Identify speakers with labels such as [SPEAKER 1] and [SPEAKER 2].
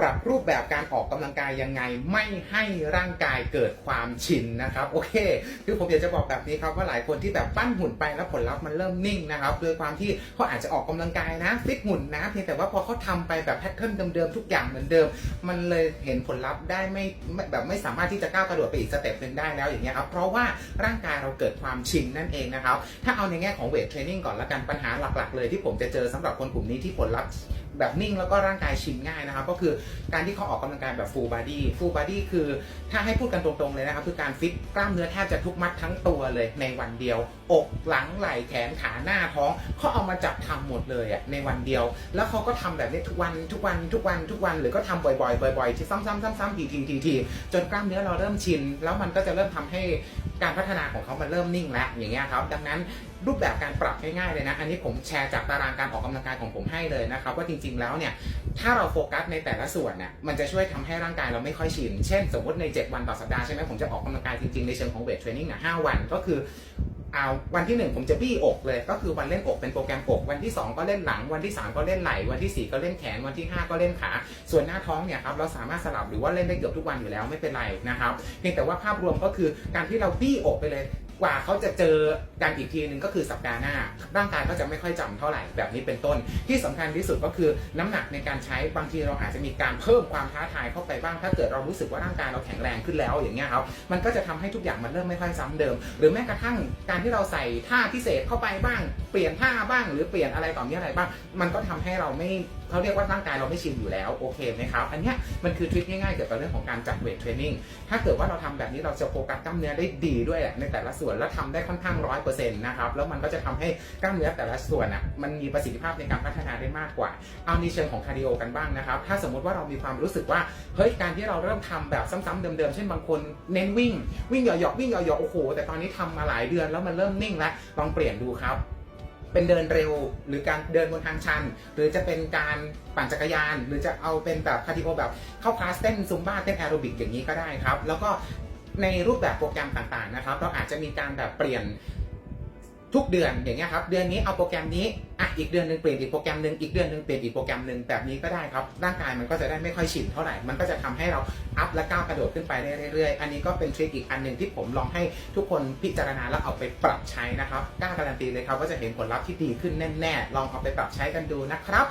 [SPEAKER 1] ปรับรูปแบบการออกกำลังกายยังไง ไม่ให้ร่างกายเกิดความชินนะครับโอเค คือผมอยากจะบอกแบบนี้ครับว่าหลายคนที่แบบปั้นหุ่นไปแล้วผลลัพธ์มันเริ่มนิ่งนะครับโดยความที่เขาอาจจะออกกำลังกายนะฟิตหุ่นนะเพียงแต่ว่าพอเขาทำไปแบบแพทเทิร์นเดิมๆทุกอย่างเหมือนเดิม มันเลยเห็นผลลัพธ์ได้ไม่แบบไม่สามารถที่จะก้าวกระโดดไปอีกสเต็ปหนึ่งได้แล้วอย่างเงี้ยครับเพราะว่าร่างกายเราเกิดความชินนั่นเองนะครับถ้าเอาในแง่ของเวทเทรนนิ่งก่อนละกันปัญหาหลักๆ เลยที่ผมจะเจอสำหรับคนกลุ่มนี้ที่ผลลัพธ์แบบนิ่งแล้วก็ร่างกายชินง่ายนะครับ ก็คือการที่เขาออกกำลังกายแบบ full body full body คือถ้าให้พูดกันตรงๆเลยนะครับคือการฟิตกล้ามเนื้อแทบจะทุกมัดทั้งตัวเลยในวันเดียว อกหลังไหล่แขนขาหน้าท้องเขาเอามาจับทำหมดเลยอะในวันเดียว แล้วเขาก็ทำแบบนี้ทุกวันทุกวันทุกวันทุกวันหรือก็ทำบ่อยๆบ่อยๆที่ซ้ำๆๆๆทีทีทีทีจนกล้ามเนื้อเราเริ่มชิน แล้วมันก็จะเริ่มทำให้ การพัฒนาของเขามันเริ่มนิ่งแล้วอย่างเงี้ยครับดังนั้นรูปแบบการปรับง่ายๆเลยนะ อันนี้ผมแชร์จากตารางการออกกำลังกายของผมให้เลยนะครับว่าจริงๆแล้วเนี่ยถ้าเราโฟกัสในแต่ละส่วนน่ะมันจะช่วยทำให้ร่างกายเราไม่ค่อยชิน เช่น สมมติใน 7 วันต่อสัปดาห์ใช่ไหมผมจะออกกำลังกายจริงๆในเชิงของเวทเทรนนิ่งนะ5วันก็คือ เอาวันที่ 1 ผมจะบี้อกเลย ก็คือวันเล่นอกเป็นโปรแกรมอก วันที่ 2 ก็เล่นหลัง วันที่ 3 ก็เล่นไหล่ วันทีสี่ 4 ก็เล่นแขน วันที่ 5 ก็เล่นขา ส่วนหน้าท้องเนี่ยครับเราสามารถสลับหรือว่าเล่นได้เกือบทุกวันอยู่แล้วไม่เป็นไรนะครับ เพียงแต่ว่าภาพรวมก็คือการที่เราบี้อกไปเลย กว่าเขาจะเจอกันอีกทีหนึ่งก็คือสัปดาห์หน้า ร่างกายก็จะไม่ค่อยจำเท่าไหร่แบบนี้เป็นต้น ที่สำคัญที่สุดก็คือน้ำหนักในการใช้บางทีเราอาจจะมีการเพิ่มความท้าทายเข้าไปบ้าง ถ้าเกิดเรารู้สึกว่าร่างกายเราแข็งแรงขึ้นแล้วอย่างเงี้ยครับมันก็จะทำให้ทุกอย่างมันเริ่มไม่ค่อยซ้ำเดิม หรือแม้กระทั่งการที่เราใส่ท่าพิเศษเข้าไปบ้าง เปลี่ยนท่าบ้าง หรือเปลี่ยนอะไรต่อมีอะไรบ้าง มันก็ทำให้เราไม่เขาเรียกว่าร่างกายเราไม่ชินอยู่แล้วโอเคไหมครับอันเนี้ยมันคือทริคง่ายๆเกี่ยวกับเรื่องของการจัดเวทเทรนนิ่งถ้าเกิดว่าเราทำแบบนี้เราจะโฟกัสกล้ามเนื้อได้ดีด้วยแหละในแต่ละส่วนแล้วทำได้ค่อนข้างร้อยเปอร์เซ็นต์นะครับแล้วมันก็จะทำให้กล้ามเนื้อแต่ละส่วนอะมันมีประสิทธิภาพในการพัฒนาได้มากกว่า เอาในเชิงของคาร์ดิโอกันบ้างนะครับถ้าสมมติว่าเรามีความรู้สึกว่าเฮ้ยการที่เราเริ่มทำแบบซ้ำๆเดิมๆเช่นบางคนเน้นวิ่งวิ่งหยาะๆวิ่งหยาะๆโอ้โหแต่ตอนนี้ทำมาหลายเดือนแล้วมันเริ่มนิ่งแล้วลองเปลี่ยนดูครับเป็นเดินเร็วหรือการเดินบนทางชัน หรือจะเป็นการปั่นจักรยาน หรือจะเอาเป็นแบบคาร์ดิโอแบบเข้าคลาสเต้นซุมบ้าเต้นแอโรบิกอย่างนี้ก็ได้ครับ แล้วก็ ในรูปแบบโปรแกรมต่างๆนะครับ เราอาจจะมีการแบบเปลี่ยนทุกเดือนอย่างเงี้ยครับเดือนนี้เอาโปรแกรมนี้อะอีกเดือนหนึ่งเปลี่ยนอีกโปรแกรมหนึ่งอีกเดือนหนึ่งเปลี่ยนอีกโปรแกรมหนึ่งแบบนี้ก็ได้ครับร่างกายมันก็จะได้ไม่ค่อยชินเท่าไหร่มันก็จะทำให้เราอัพและก้าวกระโดดขึ้นไปเรื่อยๆ อันนี้ก็เป็นทริคอีกอันหนึ่งที่ผมลองให้ทุกคนพิจารณาแล้วเอาไปปรับใช้นะครับกล้าการันตีเลยครับว่าจะเห็นผลลัพธ์ที่ดีขึ้นแน่ๆลองเอาไปปรับใช้กันดูนะครับ